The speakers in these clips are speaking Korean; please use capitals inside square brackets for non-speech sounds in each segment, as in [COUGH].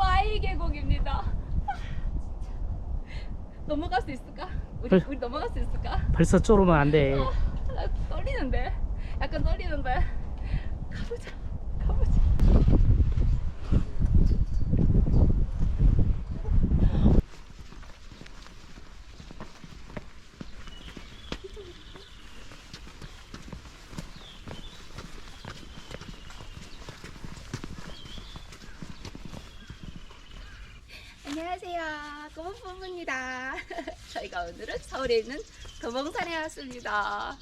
Y 계곡입니다. 넘어갈 수 있을까? 우리 헐. 우리 넘어갈 수 있을까? 벌써 쫄으면 안 돼. 나 떨리는데. 약간 떨리는데. 가보자. 가보자. 안녕하세요. 꼬부부입니다. [LAUGHS] 저희가 오늘은 서울에 있는 도봉산에 왔습니다.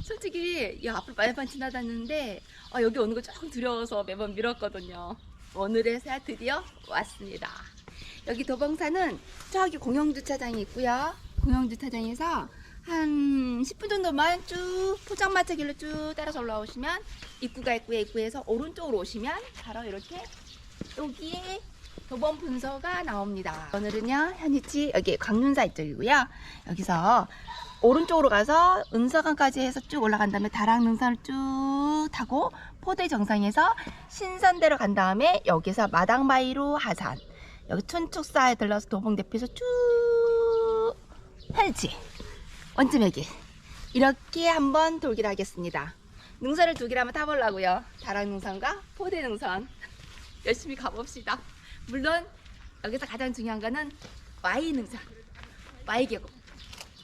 솔직히 이 앞을 매번 지나다녔는데 어, 여기 오는 거 조금 두려워서 매번 미뤘거든요. 새 드디어 왔습니다. 여기 도봉산은 저기 공영주차장이 있고요. 공영주차장에서 한 10분 정도만 쭉 포장마차 길로 쭉 따라서 올라오시면 입구가 있고요. 입구에서 오른쪽으로 오시면 바로 이렇게 여기에 도범 분서가 나옵니다. 오늘은요, 현이치 여기 광륜사 이쪽이고요. 여기서 오른쪽으로 가서 은서강까지 해서 쭉 올라간 다음에 다락 능선을 쭉 타고 포대 정상에서 신선대로 간 다음에 여기서 마당바위로 하산 여기 춘축사에 들러서 도봉대피소 쭉 현이치 원쯤에게 이렇게 한번 돌기를 하겠습니다. 능선을 두 개를 한번 타보려고요. 다락 능선과 포대 능선 [LAUGHS] 열심히 가봅시다. 물론 여기서 가장 중요한 거는 Y 능선, Y 계곡,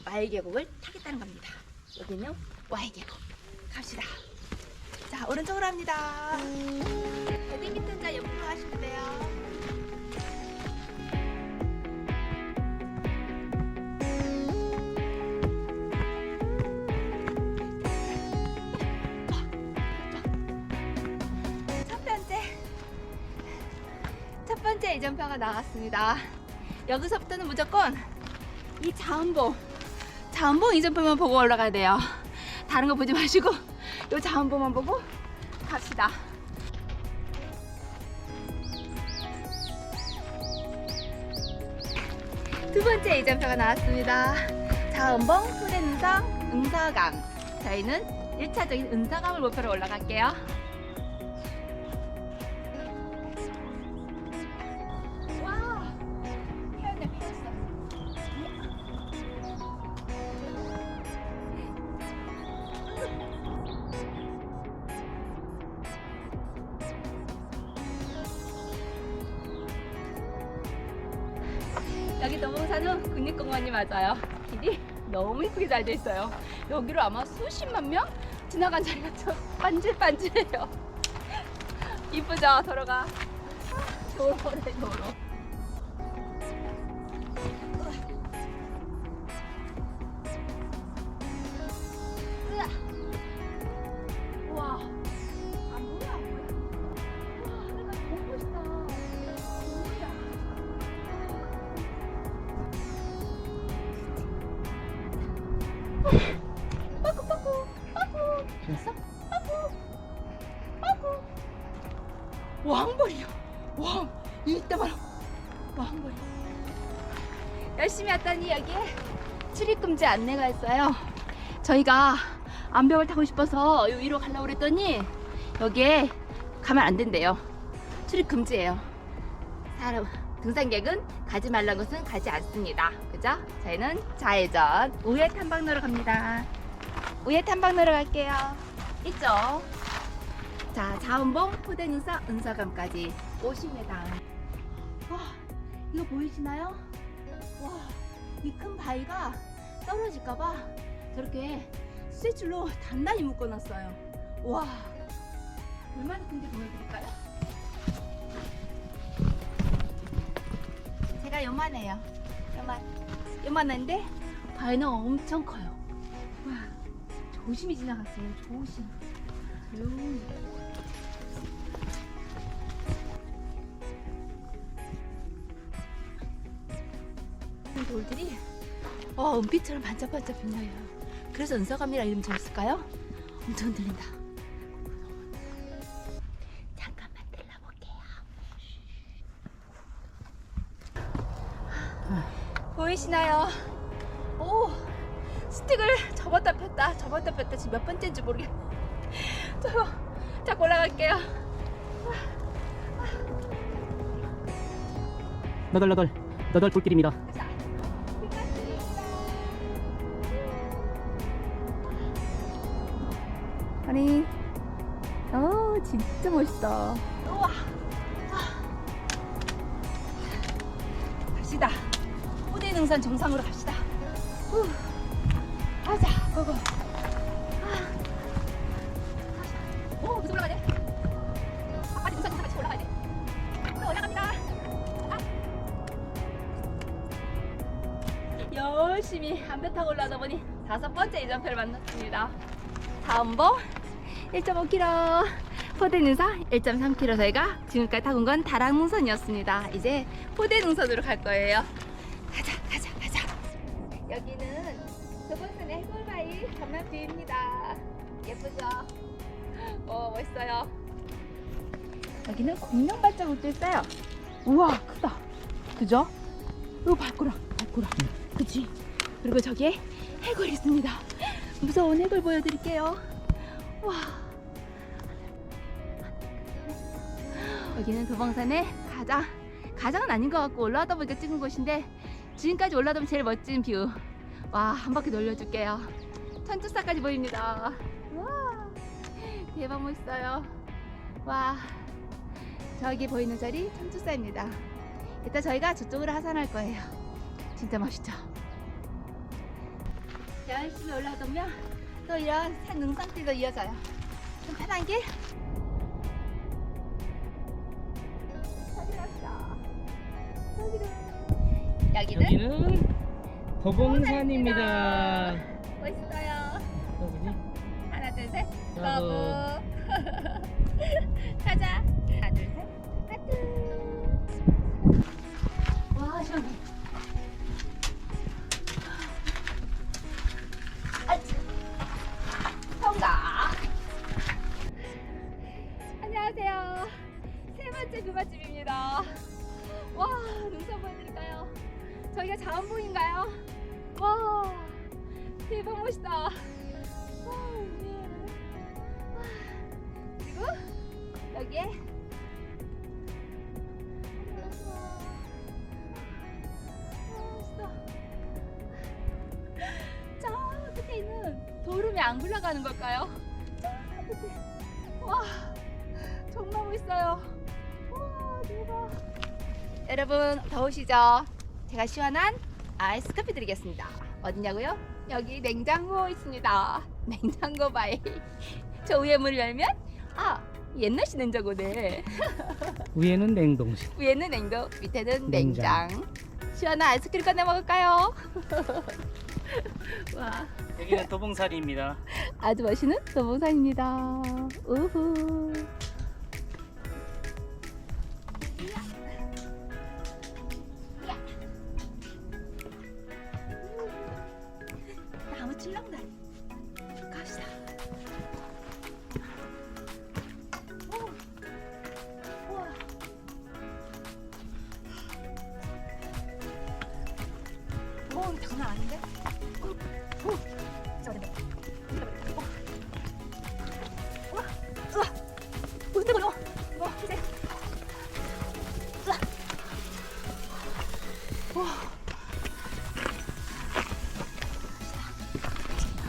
Y 계곡을 타겠다는 겁니다. 여기는 Y 계곡 갑시다. 자 오른쪽으로 합니다. 배드민턴 자 옆으로 하시면 돼요. 3대 예전표가 나왔습니다. 여기서부터는 무조건 이 자음봉, 자음봉 이전표만 보고 올라가야 돼요. 다른 거 보지 마시고 이 자음봉만 보고 갑시다. 두 번째 이전표가 나왔습니다. 자음봉, 소래능성, 응사강. 저희는 1차적인 은사강을 목표로 올라갈게요. 국립공원이 맞아요. 길이 너무 이쁘게 잘 돼 있어요. 여기로 아마 수십만 명 지나간 자리가 좀 반질반질해요. 이쁘죠, 도로가. 아, 도로래, 도로. 여기에 출입금지 안내가 있어요. 저희가 암벽을 타고 싶어서 요 위로 가려고 그랬더니 여기에 가면 안 된대요. 출입 금지예요. 사람 등산객은 가지 말란 것은 가지 않습니다. 그죠? 저희는 좌회전 우회 탐방로로 갑니다. 우회 탐방로로 갈게요. 있죠? 자, 자원봉 포대능사 은사감까지 50m. 와, 이거 보이시나요? 와, 이 큰 바위가 떨어질까봐 저렇게 쇠줄로 단단히 묶어놨어요. 와, 얼마나 큰지 보여드릴까요? 제가 요만해요. 요만, 요만한데 바위는 엄청 커요. 와, 조심히 지나갔어요. 조심. 요. 돌들이 어, 은빛처럼 반짝반짝 빛나요. 그래서 은서감이라 이름 지었을까요? 엄청 들린다. 잠깐만 들러볼게요. 보이시나요? 오, 스틱을 접었다 폈다, 접었다 폈다 지금 몇 번째인지 모르겠. [LAUGHS] 저거 자꾸 올라갈게요. 너덜너덜 너덜 불길입니다. 어 진짜 멋있다. 우와. 아. 갑시다. 호대 능선 정상으로 갑시다. 후. 가자, 고고. 아. 아, 올라갑니다. 열심히 안배 타고 올라가다 보니 다섯 번째 이전표를 만났습니다. 다음 번 1.5km, 포대능선 1.3km 저희가 지금까지 온건 다락능선이었습니다. 이제 포대능선으로 갈 거예요. 가자, 가자, 가자. 여기는 두번선의 해골바위 전면뷰입니다. 예쁘죠? 어, 멋있어요. 여기는 공룡 발자국도 있어요. 우와, 크다. 그죠? 이거 발꼬락, 발꼬락. 그치? 그리고 저기에 해골 있습니다. 무서운 해골 보여드릴게요. 와. 여기는 도방산의 가장, 가장은 아닌 것 같고 올라가다 보니까 찍은 곳인데 지금까지 올라가면 제일 멋진 뷰. 와, 한 바퀴 돌려줄게요. 천주사까지 보입니다. 와, 대박 멋있어요. 와, 저기 보이는 절이 천주사입니다. 이따 저희가 저쪽으로 하산할 거예요. 진짜 멋있죠? 열심히 올라가면 또 이런 산 능선길도 이어져요. 좀 편한 길. 여기는 도봉산입니다. 멋있어요. 여기지? 하나 둘 셋. 여보. 저희가 자원봉인가요? 와 대박 멋있다. 와, 예. 와, 그리고 여기에 도름이 안 굴러가는 걸까요? 와 정말 멋있어요. 와 대박. 여러분 더우시죠? 제가 시원한 아이스 커피 드리겠습니다. 어디냐고요? 여기 냉장고 있습니다. [LAUGHS] 냉장고 바이. [LAUGHS] 저 위에 문을 열면 아 옛날식 냉장고네. [LAUGHS] 위에는 냉동실. 위에는 냉동, 밑에는 냉장. 냉장. 시원한 아이스크림 꺼내 먹을까요? 와 여기는 도봉산입니다. 아주 멋있는 도봉산입니다. 우후.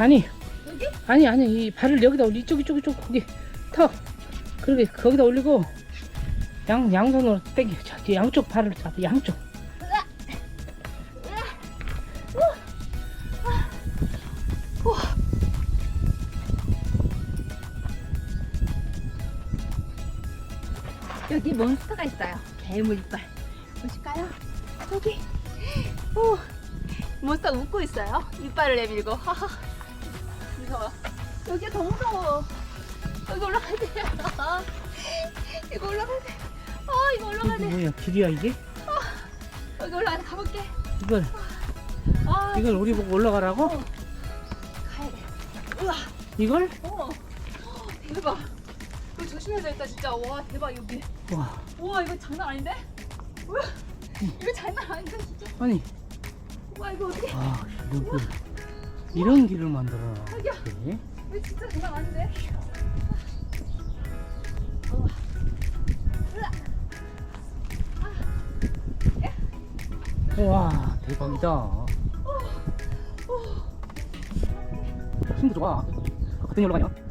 아니, 여기? 아니, 아니, 이 발을 여기다 올리, 이쪽, 이쪽, 이쪽, 거기, 턱. 그렇게, 거기다 올리고, 양, 양손으로 당겨. 자, 뒤 양쪽 발을 잡아, 양쪽. 여기 몬스터가 있어요. 괴물 이빨. 보실까요? 여기. 오, 몬스터 웃고 있어요. 이빨을 내밀고. 하하. 무서워. 여기가 더 무서워. 여기 올라가야 돼. [LAUGHS] 이거 올라가야 돼. 아, 이거 올라가야 이게 돼. 뭐야, 길이야, 이게? 여기 올라가 가볼게. 이걸, 아, 이걸 우리 보고 올라가라고? 어. 가야 돼. 우와. 이걸? 어. 대박. 이거 조심해야 되겠다 진짜. 와 대박 여기. 와, 우와 이거 장난 아닌데? 우와. 이거 장난 아닌데 진짜. 아니, 와 이거 어떻게? 아, 이거, 이런 길을 만들어. 이렇게. 이거 진짜. 으아. 아. 야. 와 대박이다. 힘도 좋아. 어떻게 올라가냐?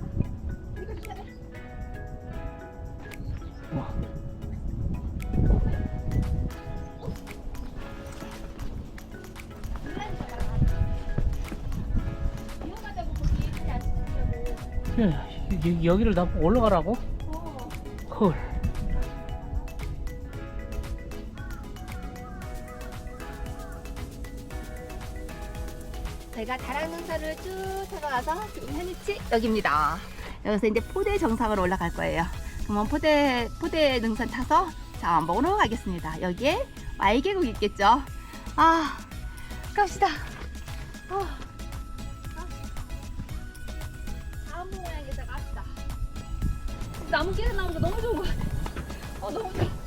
여- 여기를 다 올라가라고? 어. 헐. 저희가 다락능선을 쭉 타고 지금 현위치 여기입니다. 여기서 이제 포대 정상으로 올라갈 거예요. 그러면 포대 포대 능선 타서 자 먹으러 가겠습니다. 여기에 와이계곡 있겠죠. 아 갑시다. 어. 나무 깨서 나오는 거 너무 좋은 것 같아. 어 너무 좋아.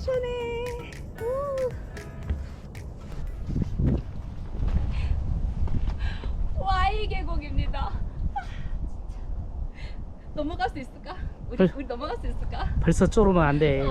시원해. 우. 와이 계곡입니다. 넘어갈 수 있을까? 우리, 헐. 우리 넘어갈 수 있을까? 벌써 쫄으면 안 돼.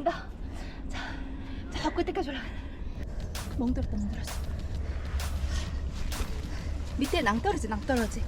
올라친다. 자, 자, 벽 끝에까지 올라가. 멍들었다, 멍들었어. 밑에 낭떠러지, 낭떠러지.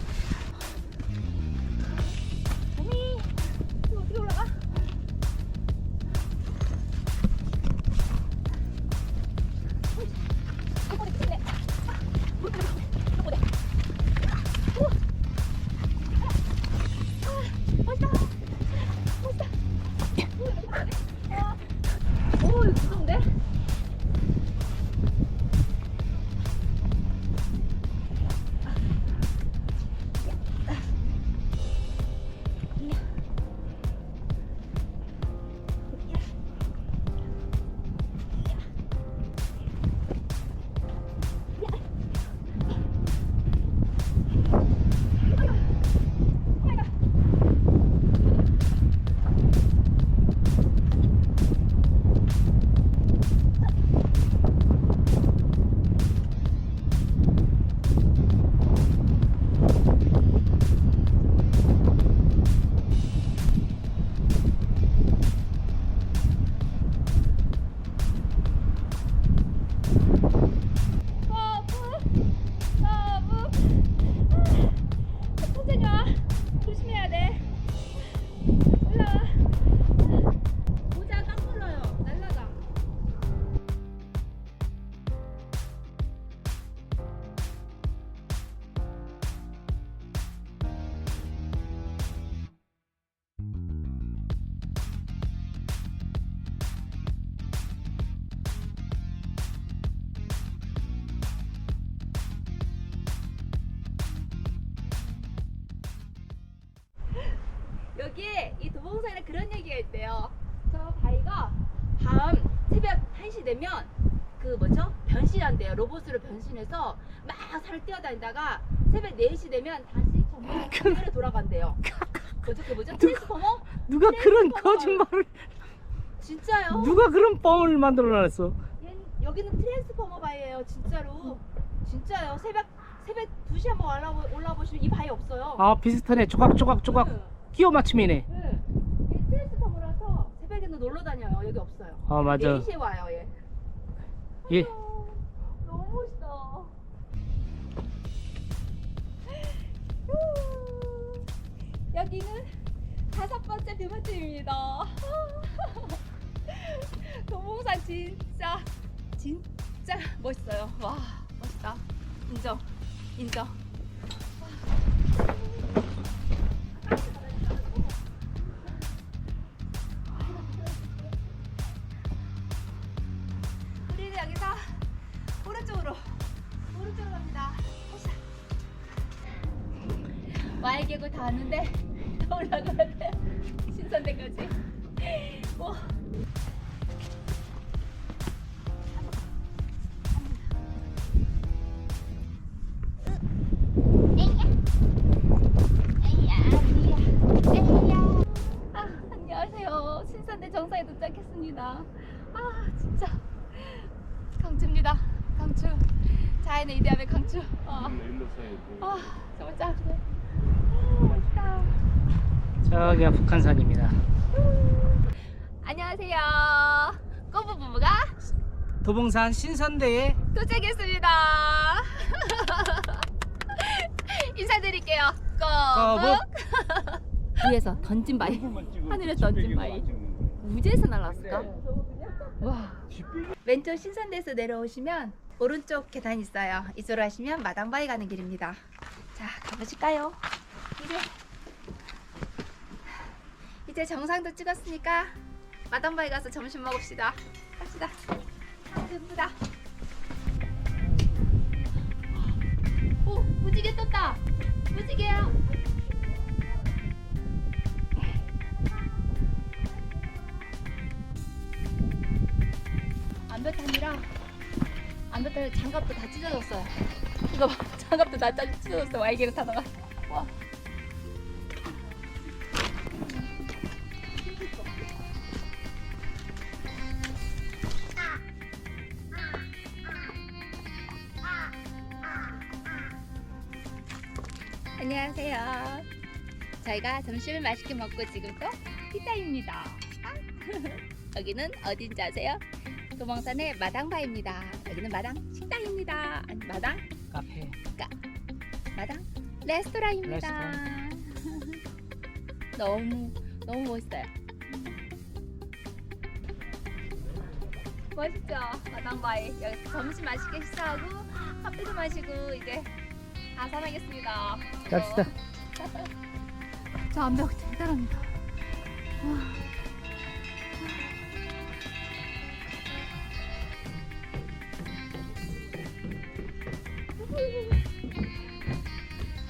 도봉산에 그런 얘기가 있대요. 저 바위가 밤 새벽 1시 되면 그 뭐죠? 변신한대요. 로봇으로 변신해서 막 산을 뛰어다니다가 새벽 4시 되면 다시 정말 그대로 돌아간대요. 뭐죠? 그 뭐죠? 트랜스포머? 누가 그런 거짓말을 진짜요? 누가 그런 뻥을 만들어놨어? 여기는 트랜스포머 바위예요. 진짜로. 진짜요. 새벽 새벽 2시 한번 올라보, 올라보시면 이 바위 없어요. 아 비슷하네 조각 조각 조각 응. 끼워 맞춤이네. 응. 얘 트랜스포머라서 새벽에는 놀러 다녀요. 여기 없어요. 아 맞아. 4시에 와요, 얘. 예. 아유, 너무 멋있다. 후. 여기는 다섯 번째 뷰마트입니다. 도봉산 [LAUGHS] 진짜 진짜 멋있어요. 와 멋있다. 인정 인정. 우 여기서 오른쪽으로 오른쪽으로 갑니다. 와이계고 다 왔는데 더 [LAUGHS] 올라가야 돼. 신선대까지. 오. 저기가 북한산입니다. 안녕하세요. 꼬부 부부가 도봉산 신선대에 도착했습니다. [LAUGHS] 인사드릴게요. 꼬북. 위에서 던진 바위. 하늘에 던진 바위. 우주에서 날았을까? 와. 왼쪽 신선대에서 내려오시면 오른쪽 계단 있어요. 이쪽으로 하시면 마당바위 가는 길입니다. 자, 가보실까요? 이제 이제 정상도 찍었으니까 마당바위 가서 점심 먹읍시다. 갑시다. 아, 예쁘다. 오, 무지개 떴다. 무지개야. 안배탄이라 안배탄 장갑도 다 찢어졌어요. 이거 봐, 장갑도 다 찢- 찢어졌어. 와이기를 타다가. 점심을 맛있게 먹고 지금 또 티타임입니다. [LAUGHS] 여기는 어딘지 아세요? 도봉산의 마당바입니다. 여기는 마당 식당입니다. 아니 마당 카페. 마당 레스토랑입니다. [LAUGHS] 너무 너무 멋있어요. 멋있죠? 마당바이 여기 점심 맛있게 식사하고 커피도 마시고 이제 다 사랑하겠습니다. 갑시다. [LAUGHS] 저 암벽 대단합니다.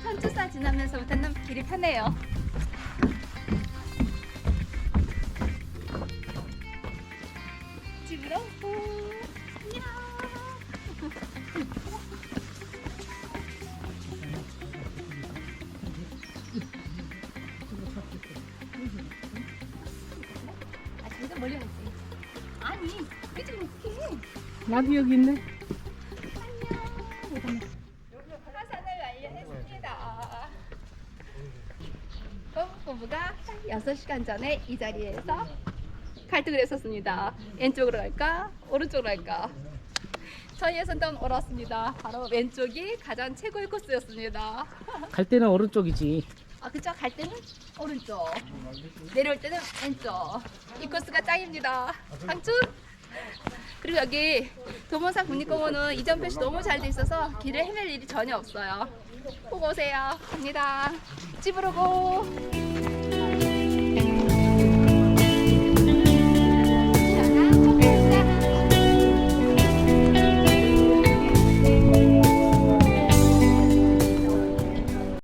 선주사 지나면서부터는 길이 편해요. 나도 여기 있네. 하산을 완료했습니다. 부부가 6시간 전에 이 자리에서 갈등을 했었습니다. 왼쪽으로 갈까? 오른쪽으로 갈까? 저희의 선택은 옳았습니다. 바로 왼쪽이 가장 최고의 코스였습니다. 갈 때는 오른쪽이지. 아, 그쵸? 갈 때는 오른쪽. 내려올 때는 왼쪽. 이 코스가 짱입니다. 강추! 그리고 여기 도문산 국립공원은 이전 표시 너무 잘 돼 있어서 길을 헤맬 일이 전혀 없어요. 꼭 오세요. 갑니다. 집으로 고!